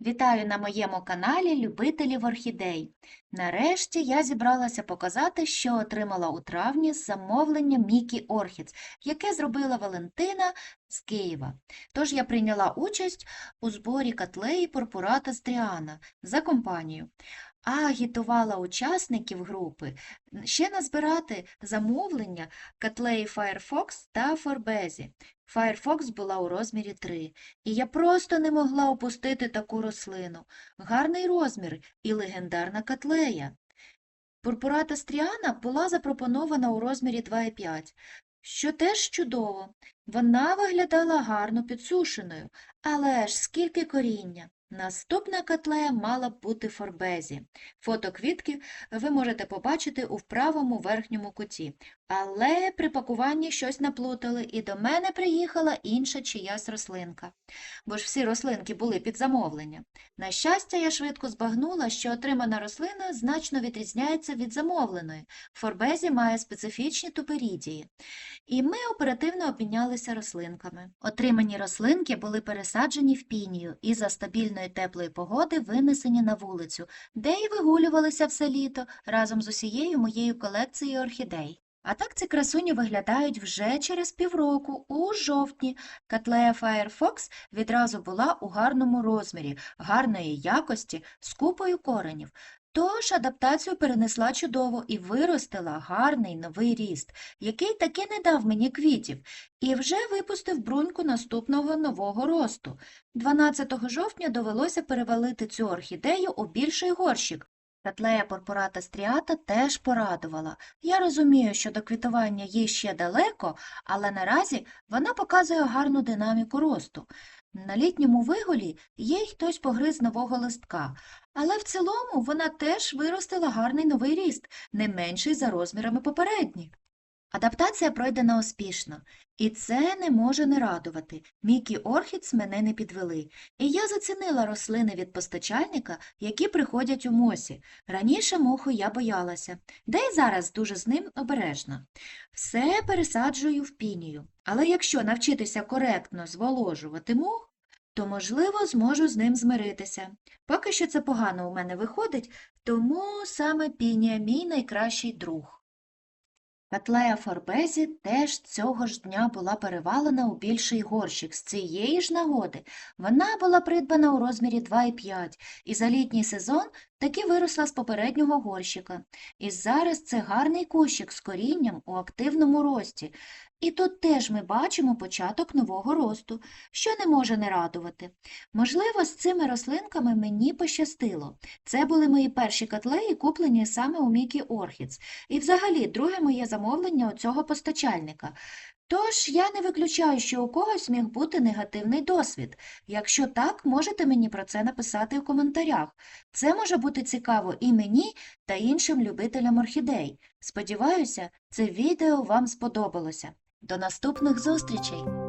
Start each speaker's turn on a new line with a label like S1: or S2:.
S1: Вітаю на моєму каналі Любителів орхідей. Нарешті я зібралася показати, що отримала у травні з замовлення Мікі Орхідс, яке зробила Валентина з Києва. Тож я прийняла участь у зборі котлеї Порпурата Стріана за компанію, а агітувала учасників групи ще назбирати замовлення котлеї Firefox та Форбезі. Firefox була у розмірі 3. І я просто не могла опустити таку рослину. Гарний розмір і легендарна котлея. Пурпурата стріана була запропонована у розмірі 2,5, що теж чудово. Вона виглядала гарно підсушеною, але ж скільки коріння. Наступна котлея мала б бути форбезі. Фото квітки ви можете побачити у правому верхньому куті. Але при пакуванні щось наплутали, і до мене приїхала інша чиясь рослинка. Бо ж всі рослинки були під замовлення. На щастя, я швидко збагнула, що отримана рослина значно відрізняється від замовленої. Форбезі має специфічні туперідії. І ми оперативно обмінялися рослинками. Отримані рослинки були пересаджені в пінію і за стабільної теплої погоди винесені на вулицю, де й вигулювалися все літо разом з усією моєю колекцією орхідей. А так ці красуні виглядають вже через півроку, у жовтні. Катлея Firefox відразу була у гарному розмірі, гарної якості, з купою коренів. Тож адаптацію перенесла чудово і виростила гарний новий ріст, який таки не дав мені квітів, і вже випустив бруньку наступного нового росту. 12 жовтня довелося перевалити цю орхідею у більший горщик. Котлея порпората стріата теж порадувала. Я розумію, що до квітування їй ще далеко, але наразі вона показує гарну динаміку росту. На літньому виголі їй хтось погриз нового листка, але в цілому вона теж виростила гарний новий ріст, не менший за розмірами попередніх. Адаптація пройдена успішно, і це не може не радувати. Мікі Орхідс мене не підвели, і я зацінила рослини від постачальника, які приходять у мосі. Раніше моху я боялася, де й зараз дуже з ним обережна. Все пересаджую в пінію, але якщо навчитися коректно зволожувати мох, то, можливо, зможу з ним змиритися. Поки що це погано у мене виходить, тому саме пінія мій найкращий друг. Котлея Форбезі теж цього ж дня була перевалена у більший горщик. З цієї ж нагоди вона була придбана у розмірі 2,5 і за літній сезон таки виросла з попереднього горщика. І зараз це гарний кущик з корінням у активному рості. І тут теж ми бачимо початок нового росту, що не може не радувати. Можливо, з цими рослинками мені пощастило. Це були мої перші котлеї, куплені саме у Мікі Орхідс. І взагалі друге моє замовлення у цього постачальника. Тож я не виключаю, що у когось міг бути негативний досвід. Якщо так, можете мені про це написати у коментарях. Це може бути цікаво і мені, та іншим любителям орхідей. Сподіваюся, це відео вам сподобалося. До наступних зустрічей!